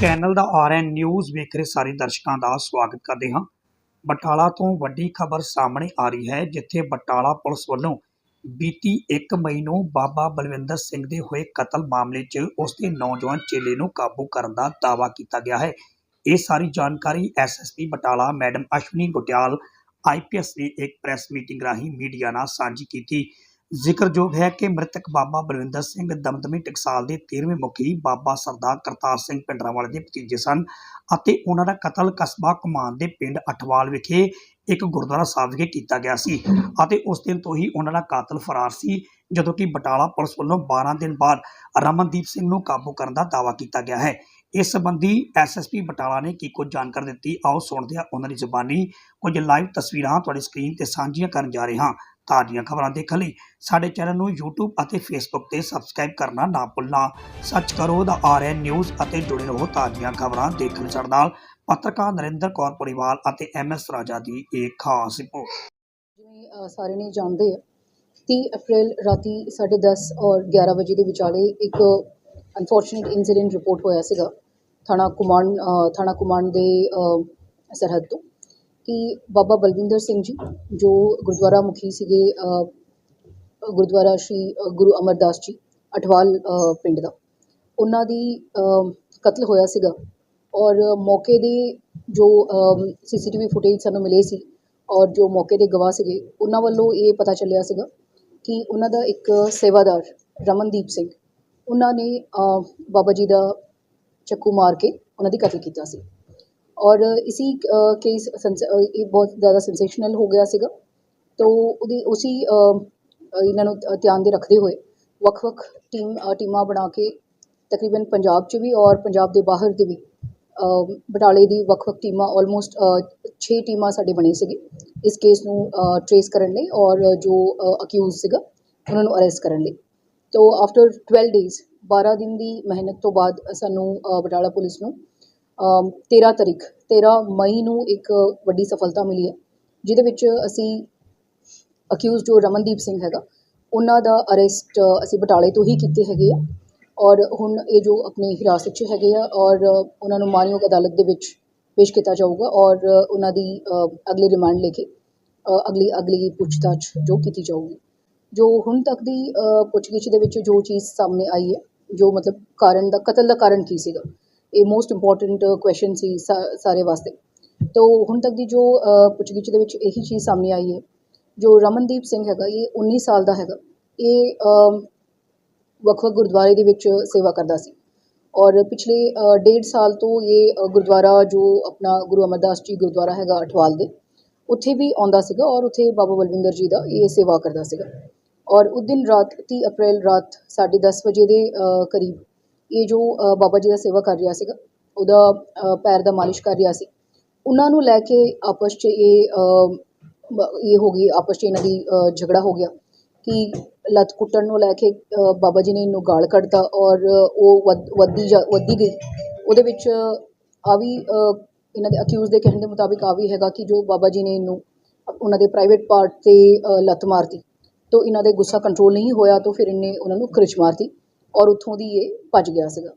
Channel ਦਾ RN news ਵੇਖ ਰਹੇ ਸਾਰੇ ਦਰਸ਼ਕਾਂ ਦਾ ਸਵਾਗਤ ਕਰਦੇ ਹਾਂ। ਬਟਾਲਾ ਤੋਂ ਵੱਡੀ ਖਬਰ ਸਾਹਮਣੇ ਆ ਰਹੀ ਹੈ, ਜਿੱਥੇ ਬਟਾਲਾ ਪੁਲਿਸ ਵੱਲੋਂ ਬੀਤੀ 1 ਮਈ ਨੂੰ ਬਾਬਾ ਬਲਵਿੰਦਰ ਸਿੰਘ ਦੇ ਹੋਏ ਕਤਲ ਮਾਮਲੇ 'ਚ ਉਸ ਦੇ ਨੌਜਵਾਨ ਚੇਲੇ ਨੂੰ ਕਾਬੂ ਕਰਨ ਦਾ ਦਾਅਵਾ ਕੀਤਾ ਗਿਆ ਹੈ। ਇਹ ਸਾਰੀ ਜਾਣਕਾਰੀ SSP Batala madam Ashwani Gutial IPS ਨੇ ਇੱਕ ਪ੍ਰੈਸ ਮੀਟਿੰਗ ਰਾਹੀਂ ਮੀਡੀਆ ਨਾਲ ਸਾਂਝੀ ਕੀਤੀ। ਜ਼ਿਕਰਯੋਗ ਹੈ ਕਿ ਮ੍ਰਿਤਕ ਬਾਬਾ ਬਲਵਿੰਦਰ ਸਿੰਘ ਦਮਦਮੀ ਟਕਸਾਲ ਦੇ 13ਵੇਂ ਮੁਖੀ ਬਾਬਾ ਸਰਦਾਰ ਕਰਤਾਰ ਸਿੰਘ ਪਿੰਡਰਾਵਾਲੇ ਦੇ ਭਤੀਜੇ ਸਨ ਅਤੇ ਉਹਨਾਂ ਦਾ ਕਤਲ ਕਸਬਾ ਕਮਾਨ ਦੇ ਪਿੰਡ ਅਠਵਾਲ ਵਿਖੇ ਇੱਕ ਗੁਰਦੁਆਰਾ ਸਾਹਿਬ ਵਿਖੇ ਕੀਤਾ ਗਿਆ ਸੀ ਅਤੇ ਉਸ ਦਿਨ ਤੋਂ ਹੀ ਉਹਨਾਂ ਦਾ ਕਾਤਲ ਫਰਾਰ ਸੀ, ਜਦੋਂ ਕਿ ਬਟਾਲਾ ਪੁਲਿਸ ਵੱਲੋਂ 12 ਦਿਨ ਬਾਅਦ ਰਮਨਦੀਪ ਸਿੰਘ ਨੂੰ ਕਾਬੂ ਕਰਨ ਦਾ ਦਾਅਵਾ ਕੀਤਾ ਗਿਆ ਹੈ। ਇਸ ਸੰਬੰਧੀ ਐਸਐਸਪੀ ਬਟਾਲਾ ਨੇ ਕੀ ਕੁਝ ਜਾਣਕਾਰੀ ਦਿੱਤੀ, ਆਓ ਸੁਣਦੇ ਹਾਂ ਉਹਨਾਂ ਦੀ ਜ਼ੁਬਾਨੀ। ਕੁਝ ਲਾਈਵ ਤਸਵੀਰਾਂ ਤੁਹਾਡੀ ਸਕਰੀਨ ਤੇ ਸਾਂਝੀਆਂ ਕਰਨ ਜਾ ਰਹੇ ਹਾਂ। ਤਾਜ਼ੀਆਂ ਖਬਰਾਂ ਦੇਖਣ ਲਈ ਸਾਡੇ ਚੈਨਲ ਨੂੰ YouTube ਅਤੇ Facebook ਤੇ ਸਬਸਕ੍ਰਾਈਬ ਕਰਨਾ ਨਾ ਭੁੱਲਣਾ। ਸੱਚ ਕਰੋ ਦਾ ਆਰਐਨ ਨਿਊਜ਼ ਅਤੇ ਜੁੜੇ ਰਹੋ ਤਾਜ਼ੀਆਂ ਖਬਰਾਂ ਦੇਖਣ ਛੜ ਨਾਲ। ਪੱਤਰਕਾਰ ਨਰਿੰਦਰ ਕੌਰ ਪਰਿਵਾਰ ਅਤੇ ਐਮਐਸ ਰਾਜਾ ਦੀ ਇੱਕ ਖਾਸ ਰਿਪੋਰਟ। ਜਿਵੇਂ ਸਾਰੇ ਨੇ ਜਾਣਦੇ ਆ 30 ਅਪ੍ਰੈਲ ਰਾਤੀ 10:30 ਔਰ 11 ਵਜੇ ਦੇ ਵਿਚਾਲੇ ਇੱਕ ਅਨਫੋਰਚੂਨੇਟ ਇਨਸੀਡੈਂਟ ਰਿਪੋਰਟ ਹੋਇਆ ਸੀਗਾ। ਥਾਣਾ ਕੁਮਾਨ ਥਾਣਾ ਕੁਮਾਨ ਦੇ ਸਰਹੱਦ ਤੋਂ। ਕਿ ਬਾਬਾ ਬਲਵਿੰਦਰ ਸਿੰਘ ਜੀ, ਜੋ ਗੁਰਦੁਆਰਾ ਮੁਖੀ ਸੀਗੇ ਗੁਰਦੁਆਰਾ ਸ਼੍ਰੀ ਗੁਰੂ ਅਮਰਦਾਸ ਜੀ, ਅਠਵਾਲ ਪਿੰਡ ਦਾ। ਉਹਨਾਂ ਦੀ ਕਤਲ ਹੋਇਆ ਸੀਗਾ ਔਰ ਮੌਕੇ ਦੇ ਜੋ ਸੀਸੀਟੀਵੀ ਫੁਟੇਜ ਸਾਨੂੰ ਮਿਲੇ ਸੀ ਔਰ ਜੋ ਮੌਕੇ ਦੇ ਗਵਾਹ ਸੀਗੇ, ਉਹਨਾਂ ਵੱਲੋਂ ਇਹ ਪਤਾ ਚੱਲਿਆ ਸੀਗਾ ਕਿ ਉਹਨਾਂ ਦਾ ਇੱਕ ਸੇਵਾਦਾਰ ਰਮਨਦੀਪ ਸਿੰਘ, ਉਹਨਾਂ ਨੇ ਬਾਬਾ ਜੀ ਦਾ ਚੱਕੂ ਮਾਰ ਕੇ ਉਹਨਾਂ ਦੀ ਕਤਲ ਕੀਤਾ ਸੀ। ਔਰ ਇਸੀ ਕੇਸ ਇਹ ਬਹੁਤ ਜ਼ਿਆਦਾ ਸੈਂਸੇਸ਼ਨਲ ਹੋ ਗਿਆ ਸੀਗਾ। ਤੋ ਉਹਦੀ, ਉਸੀ ਇਹਨਾਂ ਨੂੰ ਧਿਆਨ ਦੇ ਰੱਖਦੇ ਹੋਏ ਵੱਖ-ਵੱਖ ਟੀਮ ਟੀਮਾਂ ਬਣਾ ਕੇ ਤਕਰੀਬਨ ਪੰਜਾਬ 'ਚ ਵੀ ਔਰ ਪੰਜਾਬ ਦੇ ਬਾਹਰ ਦੇ ਵੀ ਬਟਾਲੇ ਦੀ ਵੱਖ-ਵੱਖ ਟੀਮਾਂ ਆਲਮੋਸਟ 6 ਟੀਮਾਂ ਸਾਡੇ ਬਣੇ ਸੀਗੇ। ਇਸ ਕੇਸ ਨੂੰ ਟਰੇਸ ਕਰਨ ਲਈ ਔਰ ਜੋ ਅਕਿਊਜ਼ ਸੀਗਾ, ਉਹਨਾਂ ਨੂੰ ਅਰੈਸਟ ਕਰਨ ਲਈ। ਤੋ ਆਫਟਰ 12 ਡੇਜ਼ 12 ਦਿਨ ਦੀ ਮਿਹਨਤ ਤੋਂ ਬਾਅਦ ਸਾਨੂੰ ਬਟਾਲਾ ਪੁਲਿਸ ਨੂੰ ਤੇਰ੍ਹਾਂ 13 ਤਾਰੀਖ 13 ਮਈ ਨੂੰ ਇੱਕ ਵੱਡੀ ਸਫਲਤਾ ਮਿਲੀ ਹੈ, ਜਿਹਦੇ ਵਿੱਚ ਅਸੀਂ ਅਕਿਊਜ਼ ਜੋ ਰਮਨਦੀਪ ਸਿੰਘ ਹੈਗਾ, ਉਹਨਾਂ ਦਾ ਅਰੈਸਟ ਅਸੀਂ ਬਟਾਲੇ ਤੋਂ ਹੀ ਕੀਤੇ ਹੈਗੇ ਆ, ਔਰ ਹੁਣ ਇਹ ਜੋ ਆਪਣੀ ਹਿਰਾਸਤ 'ਚ ਹੈਗੇ ਆ, ਔਰ ਉਹਨਾਂ ਨੂੰ ਮਾਨਯੋਗ ਅਦਾਲਤ ਦੇ ਵਿੱਚ ਪੇਸ਼ ਕੀਤਾ ਜਾਊਗਾ, ਔਰ ਉਹਨਾਂ ਦੀ ਅਗਲੀ ਰਿਮਾਂਡ ਲੈ ਕੇ ਅਗਲੀ ਅਗਲੀ ਪੁੱਛਤਾਛ ਜੋ ਕੀਤੀ ਜਾਊਗੀ। ਜੋ ਹੁਣ ਤੱਕ ਦੀ ਪੁੱਛਗਿੱਛ ਦੇ ਵਿੱਚ ਜੋ ਚੀਜ਼ ਸਾਹਮਣੇ ਆਈ ਹੈ, ਜੋ ਮਤਲਬ ਕਾਰਨ ਦਾ, ਕਤਲ ਦਾ ਕਾਰਨ ਕੀ ਸੀਗਾ ਇਹ ਮੋਸਟ ਇੰਪੋਰਟੈਂਟ ਕੁਐਸਚਨ ਸੀ ਸਾ- ਸਾਰੇ ਵਾਸਤੇ। ਤੋ ਹੁਣ ਤੱਕ ਦੀ ਜੋ ਪੁੱਛਗਿੱਛ ਦੇ ਵਿੱਚ ਇਹੀ ਚੀਜ਼ ਸਾਹਮਣੇ ਆਈ ਹੈ, ਜੋ ਰਮਨਦੀਪ ਸਿੰਘ ਹੈਗਾ, ਇਹ 19 ਸਾਲ ਦਾ ਹੈਗਾ। ਇਹ ਵੱਖ-ਵੱਖ ਗੁਰਦੁਆਰੇ ਦੇ ਵਿੱਚ ਸੇਵਾ ਕਰਦਾ ਸੀ। ਔਰ ਪਿਛਲੇ ਡੇਢ ਸਾਲ ਤੋਂ ਇਹ ਗੁਰਦੁਆਰਾ ਜੋ ਆਪਣਾ ਗੁਰੂ ਅਮਰਦਾਸ ਜੀ ਗੁਰਦੁਆਰਾ ਹੈਗਾ ਅਠਵਾਲ ਦੇ, ਉੱਥੇ ਵੀ ਆਉਂਦਾ ਸੀਗਾ ਔਰ ਉੱਥੇ ਬਾਬਾ ਬਲਵਿੰਦਰ ਜੀ ਦਾ ਇਹ ਸੇਵਾ ਕਰਦਾ ਸੀਗਾ। ਔਰ ਉਸ ਦਿਨ ਰਾਤ 30 ਅਪ੍ਰੈਲ ਰਾਤ 10:30 ਵਜੇ ਦੇ ਕਰੀਬ ਇਹ ਜੋ ਬਾਬਾ ਜੀ ਦਾ ਸੇਵਾ ਕਰ ਰਿਹਾ ਸੀਗਾ, ਉਹਦਾ ਪੈਰ ਦਾ ਮਾਲਿਸ਼ ਕਰ ਰਿਹਾ ਸੀ, ਉਹਨਾਂ ਨੂੰ ਲੈ ਕੇ ਆਪਸ 'ਚ ਇਹ ਇਹ ਹੋ ਗਈ, ਆਪਸ 'ਚ ਇਹਨਾਂ ਦੀ ਝਗੜਾ ਹੋ ਗਿਆ ਕਿ ਲੱਤ ਕੁੱਟਣ ਨੂੰ ਲੈ ਕੇ ਬਾਬਾ ਜੀ ਨੇ ਇਹਨੂੰ ਗਾਲ ਕੱਢਤਾ ਔਰ ਉਹ ਵੱਧ- ਵੱਧਦੀ ਜਾ, ਵੱਧਦੀ ਗਈ। ਉਹਦੇ ਵਿੱਚ ਆ ਵੀ ਇਹਨਾਂ ਦੇ ਅਕਿਊਜ਼ ਦੇ ਕਹਿਣ ਦੇ ਮੁਤਾਬਿਕ ਆ ਵੀ ਹੈਗਾ ਕਿ ਜੋ ਬਾਬਾ ਜੀ ਨੇ ਇਹਨੂੰ, ਉਹਨਾਂ ਦੇ ਪ੍ਰਾਈਵੇਟ ਪਾਰਟ ਤੇ ਲੱਤ ਮਾਰਤੀ। ਤੋਂ ਇਹਨਾਂ ਦੇ ਗੁੱਸਾ ਕੰਟਰੋਲ ਨਹੀਂ ਹੋਇਆ, ਤਾਂ ਫਿਰ ਇਹਨੇ ਉਹਨਾਂ ਨੂੰ ਖਿੱਚ ਮਾਰਤੀ। ਔਰ ਉੱਥੋਂ ਦੀ ਇਹ ਭੱਜ ਗਿਆ ਸੀਗਾ।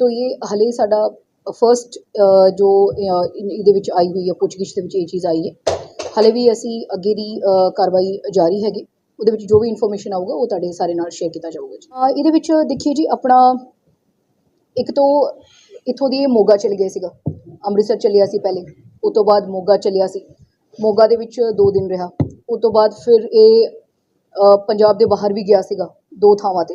ਤੋ ਇਹ ਹਲੇ ਸਾਡਾ ਫਰਸਟ ਜੋ ਇਹਦੇ ਵਿੱਚ ਆਈ ਹੋਈ ਹੈ ਪੁੱਛਗਿੱਛ ਦੇ ਵਿੱਚ ਇਹ ਚੀਜ਼ ਆਈ ਹੈ। ਹਲੇ ਵੀ ਅਸੀਂ ਅੱਗੇ ਦੀ ਕਾਰਵਾਈ ਜਾਰੀ ਹੈਗੀ। ਉਹਦੇ ਵਿੱਚ ਜੋ ਵੀ ਇਨਫੋਰਮੇਸ਼ਨ ਆਊਗਾ, ਉਹ ਤੁਹਾਡੇ ਸਾਰੇ ਨਾਲ ਸ਼ੇਅਰ ਕੀਤਾ ਜਾਊਗਾ ਜੀ। ਇਹਦੇ ਵਿੱਚ ਦੇਖੀਏ ਜੀ, ਆਪਣਾ ਇੱਕ ਤੋਂ ਇੱਥੋਂ ਦੀ ਇਹ ਮੋਗਾ ਚਲ ਗਏ ਸੀਗਾ। ਅੰਮ੍ਰਿਤਸਰ ਚੱਲਿਆ ਸੀ ਪਹਿਲੇ। ਉਸ ਤੋਂ ਬਾਅਦ ਮੋਗਾ ਚੱਲਿਆ ਸੀ। ਮੋਗਾ ਦੇ ਵਿੱਚ 2 ਦਿਨ ਰਿਹਾ। ਉਸ ਤੋਂ ਬਾਅਦ ਫਿਰ ਇਹ ਪੰਜਾਬ ਦੇ ਬਾਹਰ ਵੀ ਗਿਆ ਸੀਗਾ, ਦੋ ਥਾਵਾਂ ਤੇ।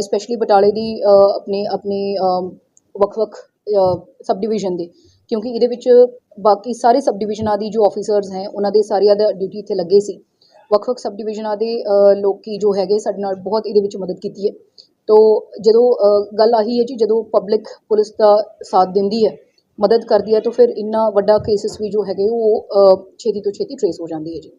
ਸਪੈਸ਼ਲੀ ਬਟਾਲੇ ਦੀ ਆਪਣੇ ਆਪਣੇ ਵੱਖ-ਵੱਖ ਸਬ ਡਿਵੀਜ਼ਨ ਦੇ। ਕਿਉਂਕਿ ਇਹਦੇ ਵਿੱਚ ਬਾਕੀ ਸਾਰੇ ਸਬ ਡਿਵੀਜ਼ਨਾਂ ਦੀ ਜੋ ਆਫੀਸਰਸ ਹੈ ਉਹਨਾਂ ਦੇ ਸਾਰਿਆਂ ਦਾ ਡਿਊਟੀ ਇੱਥੇ ਲੱਗੇ ਸੀ। ਵੱਖ-ਵੱਖ ਸਬ ਡਿਵੀਜ਼ਨਾਂ ਦੇ ਅ, ਲੋਕੀ ਜੋ ਹੈਗੇ ਸਾਡੇ ਨਾਲ ਬਹੁਤ ਇਹਦੇ ਵਿੱਚ ਮਦਦ ਕੀਤੀ ਹੈ। ਤੋ ਜਦੋਂ ਗੱਲ ਆਹੀ ਹੈ ਜੀ ਜਦੋਂ ਪਬਲਿਕ ਪੁਲਿਸ ਦਾ ਸਾਥ ਦਿੰਦੀ ਹੈ ਮਦਦ ਕਰਦੀ ਹੈ ਤਾਂ ਫਿਰ ਇੰਨਾ ਵੱਡਾ ਕੇਸਿਸ ਵੀ ਜੋ ਹੈਗੇ ਉਹ ਛੇਤੀ ਤੋਂ ਛੇਤੀ ਟਰੇਸ ਹੋ ਜਾਂਦੀ ਹੈ ਜੀ।